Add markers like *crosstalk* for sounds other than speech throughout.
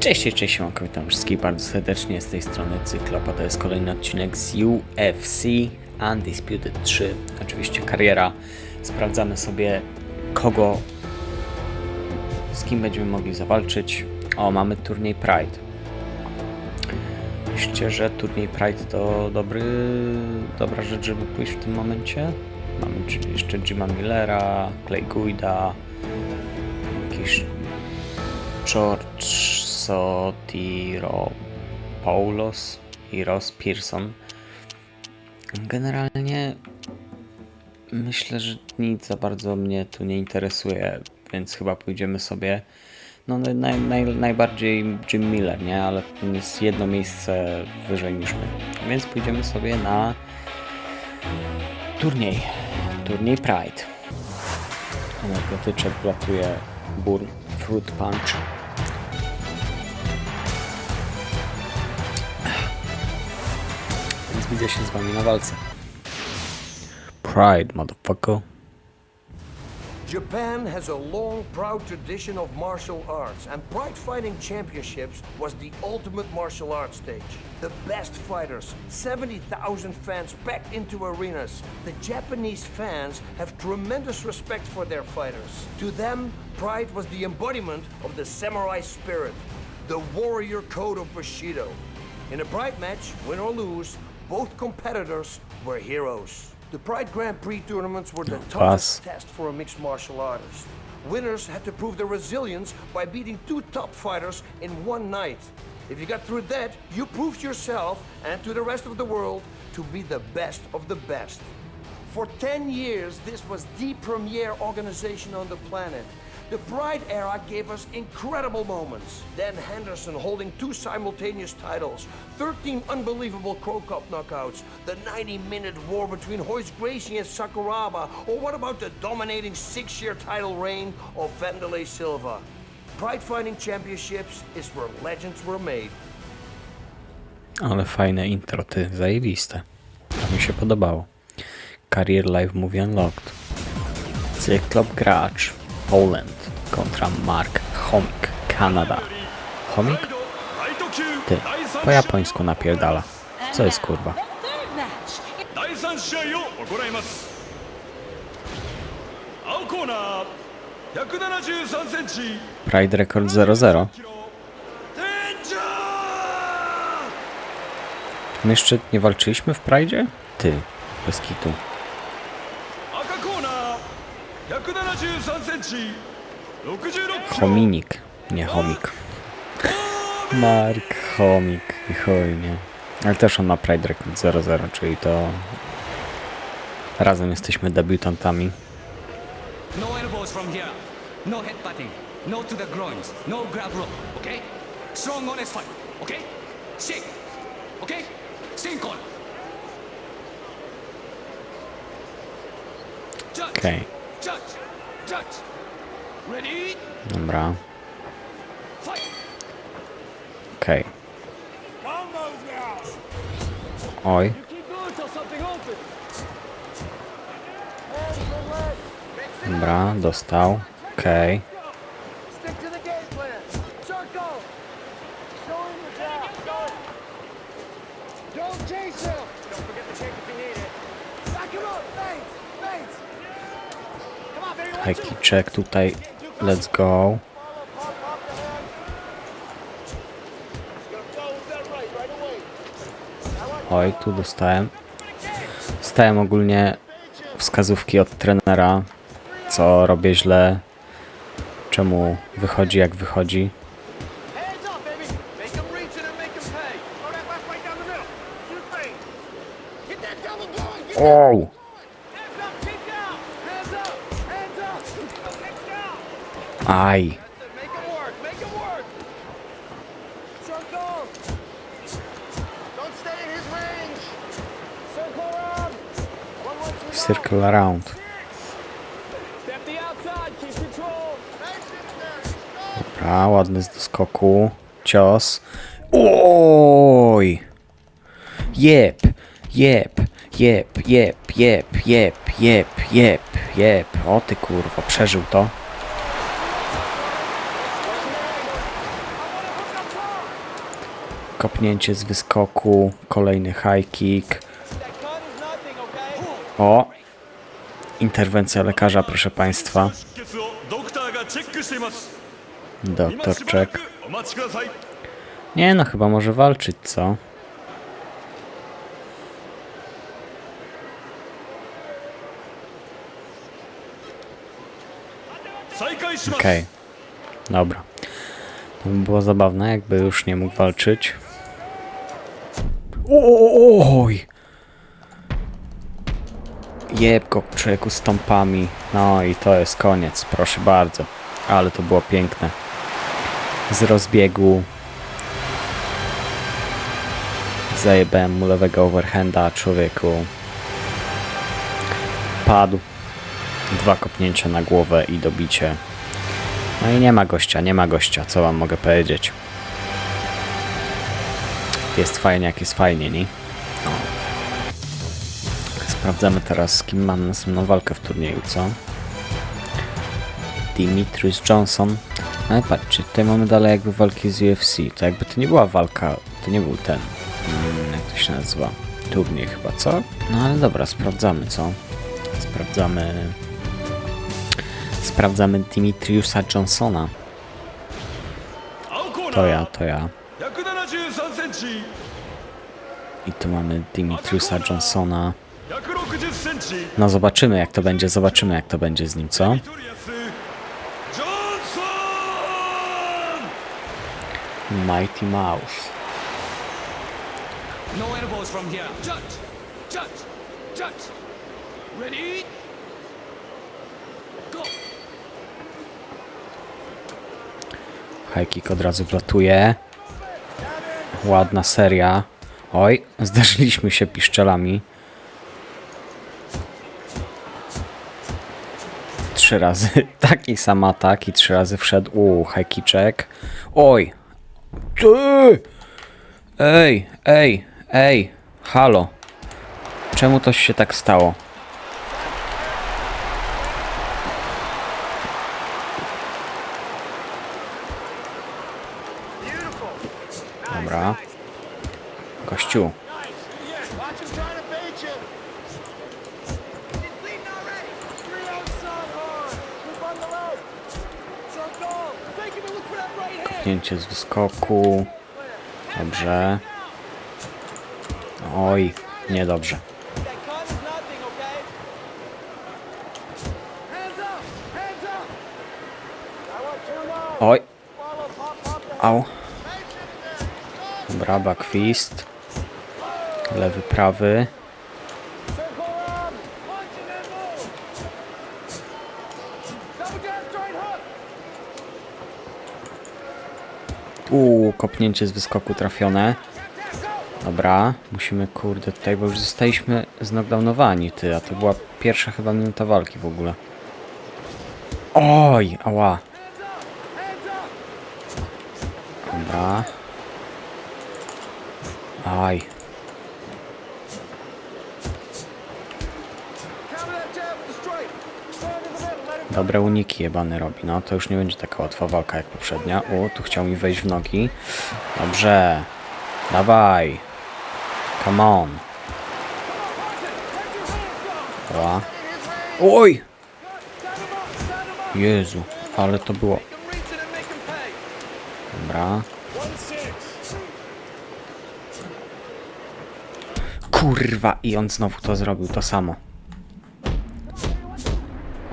Cześć, cześć, siemanko, witam wszystkich bardzo serdecznie z tej strony Cyklopa. To jest kolejny odcinek z UFC Undisputed 3. Oczywiście kariera. Sprawdzamy sobie kogo, z kim będziemy mogli zawalczyć. O, mamy turniej Pride. Myślicie, że turniej Pride to dobry, dobra rzecz, żeby pójść w tym momencie? Mamy jeszcze Jima Millera, Clay Guida, jakiś George Sotiro Paulos i Ross Pearson. Generalnie myślę, że nic za bardzo mnie tu nie interesuje, więc chyba pójdziemy sobie. No naj, naj, naj, najbardziej Jim Miller, nie? Ale jest jedno miejsce wyżej niż my. Więc pójdziemy sobie na turniej. Turniej Pride. Energetyczek wlatuje Burn Fruit Punch. Widzę się z wami na walce. Pride, motherfucker. Japan has a long, proud tradition of martial arts, and Pride Fighting Championships was the ultimate martial arts stage. The best fighters, 70,000 fans packed into arenas. The Japanese fans have tremendous respect for their fighters. To them, Pride was the embodiment of the samurai spirit, the warrior code of Bushido. In a Pride match, win or lose, both competitors were heroes. The Pride Grand Prix tournaments were the toughest test for a mixed martial artist. Winners had to prove their resilience by beating two top fighters in one night. If you got through that, you proved yourself and to the rest of the world to be the best of the best. For 10 years, this was the premier organization on the planet. The Pride era gave us incredible moments. Dan Henderson holding two simultaneous titles, 13 unbelievable Crow Cup knockouts, the 90 minute war between Hoist Gracie and Sakuraba, or what about the dominating six year title reign of Vanderlei Silva? Pride Fighting Championships is where legends were made. Ale fajne intro, ty, zajebiste. To mi się podobało. Career Live Movie Unlocked. Cyklop Gracz, Poland kontra Mark Homik, Kanada. Homik? Ty, po japońsku napierdala. Co jest kurwa? Pride Record 00. My jeszcze nie walczyliśmy w Pride? Ty, bez kitu. 173 Chominik, nie chomik. Mark Chomik i chuj, nie? Ale też on ma Pride Record 00, czyli to razem jesteśmy debiutantami. No elbows from here. No headbutting. No to the groins. No grab rope. Okay? Strong fight. Okay? Shake. Okay? Sink on. Judge. Okay. Judge. Judge. Dobra. Okej. Okay. Oj. Dobra, dostał. Okej. Okay. Hajkiczek tutaj Let's go. Oj, tu dostałem. Dostałem ogólnie wskazówki od trenera, co robię źle, czemu wychodzi jak wychodzi. Hands in there. Go. Dobra, ładny z doskoku. Cios. Oj! Jep, jep, jep, jep, jep, jep, jep, jep, jep. O ty kurwa, przeżył to kopnięcie z wyskoku, kolejny high kick. O, interwencja lekarza, proszę Państwa. Doktor czek. Nie no, chyba może walczyć, co? Okej. Okay. Dobra. To by było zabawne, jakby już nie mógł walczyć. Oj! Jeb go człowieku stąpami. No i to jest koniec, proszę bardzo. Ale to było piękne. Z rozbiegu. Zajebałem mu lewego overhanda człowieku. Padł. Dwa kopnięcia na głowę i dobicie. No i nie ma gościa, nie ma gościa, co wam mogę powiedzieć. Jest fajnie, jak jest fajnie, nie? No. Sprawdzamy teraz, z kim mam następną walkę w turnieju, co? Dimitris Johnson. No ale patrzcie, tutaj mamy dalej jakby walki z UFC. To jakby to nie była walka, to nie był ten, hmm, jak to się nazywa, turniej chyba, co? No ale dobra, sprawdzamy, co? Sprawdzamy... Sprawdzamy Dimitriusa Johnsona. To ja, to ja. I tu mamy Dimitriusa Johnsona. No zobaczymy jak to będzie, zobaczymy jak to będzie z nim, co? Mighty Mouse. No elbows from here. Judge! Judge! Judge! Ready? Go! High kick od razu wlatuje. Ładna seria. Oj, zderzyliśmy się piszczelami. Trzy razy *laughs* taki sam atak i trzy razy wszedł. Uuu, high kiczek. Oj! Ty! Ej, ej, ej, halo. Czemu to się tak stało? Dobra. Gościu. Kopnięcie z wyskoku. Dobrze. Oj, niedobrze. Oj. Au. Dobra, bakwist. Lewy, prawy. Uuu, kopnięcie z wyskoku trafione. Dobra, musimy, kurde, tutaj, bo już zostaliśmy knockdownowani, ty, a to była pierwsza chyba minuta walki w ogóle. Oj, ała. Dobra. Aj. Dobre uniki jebany robi, no to już nie będzie taka łatwa walka jak poprzednia. O, tu chciał mi wejść w nogi. Dobrze. Dawaj. Come on. Dobra. Oj! Jezu, ale to było. Dobra. Kurwa, i on znowu to zrobił, to samo.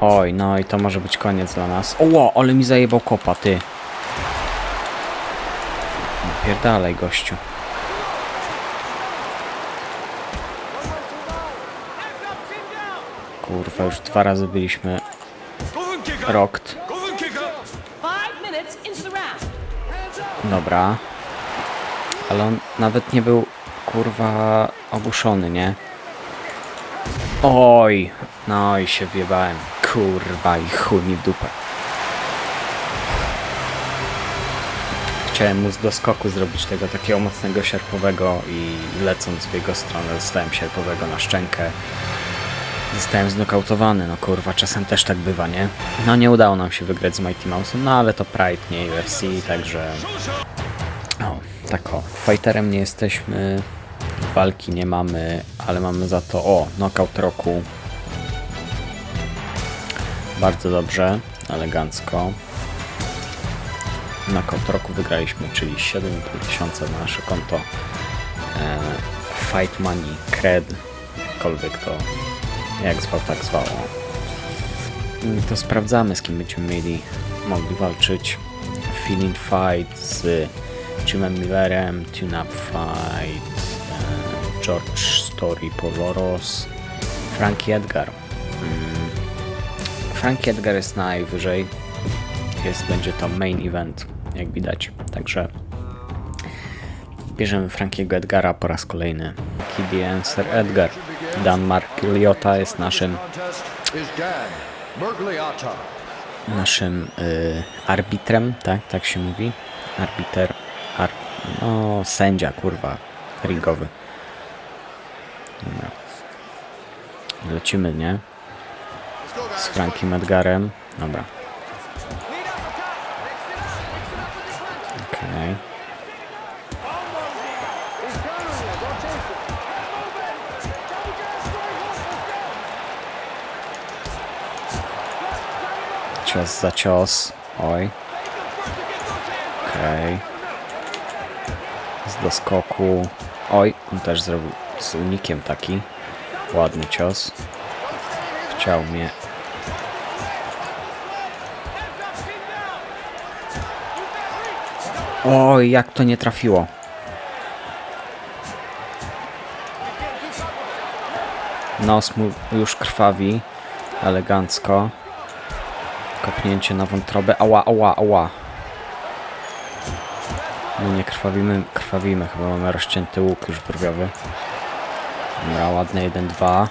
Oj, no i to może być koniec dla nas. Oło, ale mi zajebał kopa, ty. Pierdalej, gościu. Kurwa, już dwa razy byliśmy... Rokt. Dobra. Ale on nawet nie był, kurwa, ogłuszony, nie? Oj, no i się wjebałem. Kurwa i chuj mi w dupę. Chciałem mu z doskoku zrobić tego takiego mocnego sierpowego i lecąc w jego stronę dostałem sierpowego na szczękę. Zostałem znokautowany, no kurwa, czasem też tak bywa, nie? No nie udało nam się wygrać z Mighty Mouse'em, no ale to Pride, nie UFC, także... O, tak o, fighterem nie jesteśmy, walki nie mamy, ale mamy za to, o, knockout roku. Bardzo dobrze, elegancko. Knockout roku wygraliśmy, czyli 7,5 tysiąca na nasze konto. E, fight money, cred, jakkolwiek to, jak zwał, tak zwało. To sprawdzamy, z kim będziemy mieli mogli walczyć. Feeling Fight z Jimem Millerem, Tune Up Fight, e, George Story Poloros, Frankie Edgar. Frankie Edgar jest najwyżej. Jest, będzie to main event, jak widać. Także bierzemy Frankiego Edgara po raz kolejny. Kid Answer Edgar. Dan Mark jest naszym naszym y, arbitrem, tak, tak się mówi. Arbiter, ar, no sędzia, kurwa, ringowy. Dobra. Lecimy, nie? Z Frankiem Edgarem. Dobra. Okej. Cios za cios. Oj. Okej. Z doskoku. Oj, on też zrobił z unikiem taki. Ładny cios. Chciał mnie. Oj, jak to nie trafiło. Nos mu już krwawi. Elegancko. Kopnięcie na wątrobę. Ała, ała, ała. No nie krwawimy, krwawimy. Chyba mamy rozcięty łuk już brwiowy. Dobra, ładne 1-2.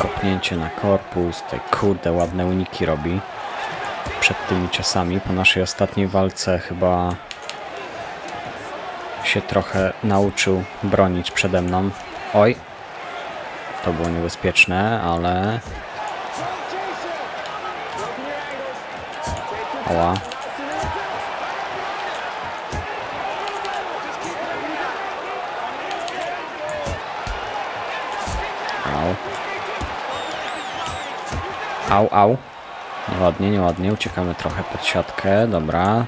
Kopnięcie na korpus. Te kurde ładne uniki robi. Przed tymi ciosami. Po naszej ostatniej walce chyba się trochę nauczył bronić przede mną. Oj, to było niebezpieczne, ale. Oła. Au. Au, au. Nieładnie, nieładnie. Uciekamy trochę pod siatkę. Dobra.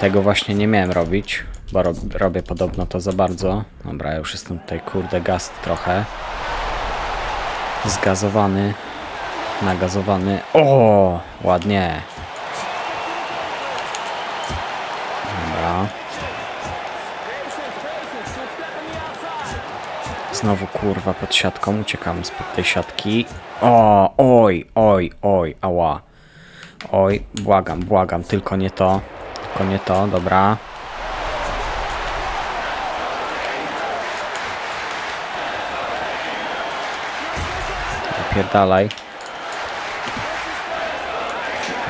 Tego właśnie nie miałem robić, bo rob, robię podobno to za bardzo. Dobra, już jestem tutaj, kurde, gaz trochę. Zgazowany. Nagazowany. O, ładnie. Znowu kurwa pod siatką, uciekamy spod tej siatki. O, oj, oj, oj, ała. Oj, błagam, błagam, tylko nie to. Tylko nie to, dobra. Napierdalaj.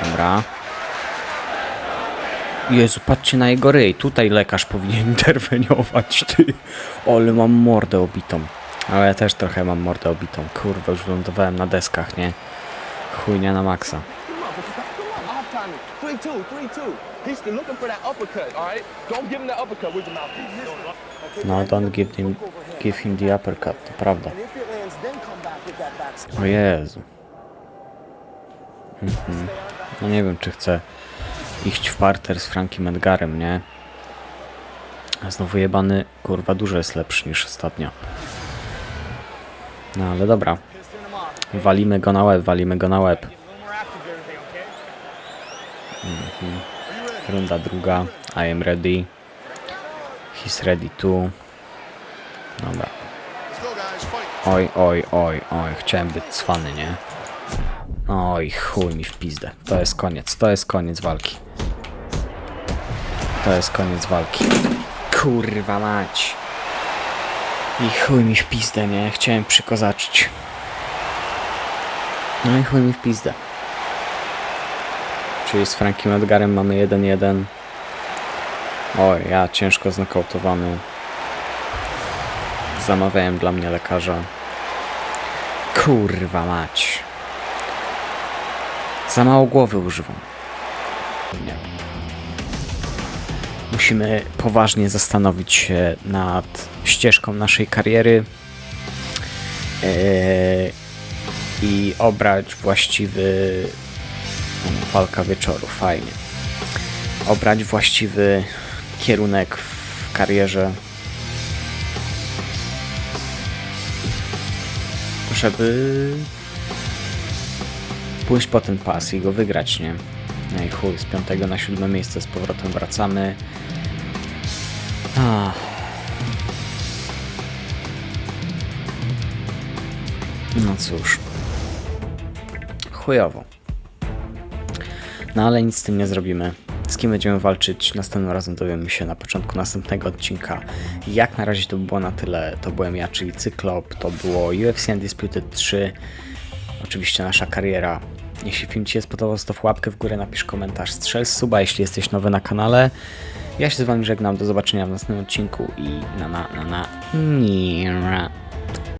Dobra. Jezu, patrzcie na jego ryj. Tutaj lekarz powinien *laughs* interweniować, ty. Ale mam mordę obitą. Ale ja też trochę mam mordę obitą. Kurwa, już wylądowałem na deskach, nie? Chujnia na maksa. Off timing. 3 2, 3 2. He's still looking for that uppercut, alright? Don't give him that uppercut with your mouth. No, don't give him, give him the uppercut, to prawda. O Jezu. Mhm. No nie wiem, czy chcę iść w parter z Frankiem Edgarem, nie? Znowu jebany, kurwa, dużo jest lepszy niż ostatnio. No ale dobra. Walimy go na łeb, walimy go na łeb. Mhm. Runda druga. I am ready. He's ready too. Dobra. Oj, oj, oj, oj, chciałem być cwany, nie? Oj, chuj mi w pizdę. To jest koniec, to jest koniec walki. To jest koniec walki. Kurwa mać. I chuj mi w pizdę, nie? Chciałem przykozaczyć. No i chuj mi w pizdę. Czyli z Frankiem Edgarem mamy 1-1. Oj, ja ciężko znokautowany. Zamawiałem dla mnie lekarza. Kurwa mać. Za mało głowy używam. Musimy poważnie zastanowić się nad ścieżką naszej kariery yy, i obrać właściwy. no, Walka wieczoru, fajnie. Obrać właściwy kierunek w karierze. Żeby pójść po ten pas i go wygrać, nie? No i chuj, z piątego na siódme miejsce z powrotem wracamy. Ach. No cóż. Chujowo. No ale nic z tym nie zrobimy. Z kim będziemy walczyć następnym razem dowiemy się na początku następnego odcinka. Jak na razie to było na tyle. To byłem ja, czyli Cyklop. To było UFC Undisputed 3. Oczywiście nasza kariera. Jeśli film Ci się spodobał, zostaw łapkę w górę, napisz komentarz, strzel suba, jeśli jesteś nowy na kanale. Ja się z Wami żegnam, do zobaczenia w następnym odcinku i na na na na. Nie.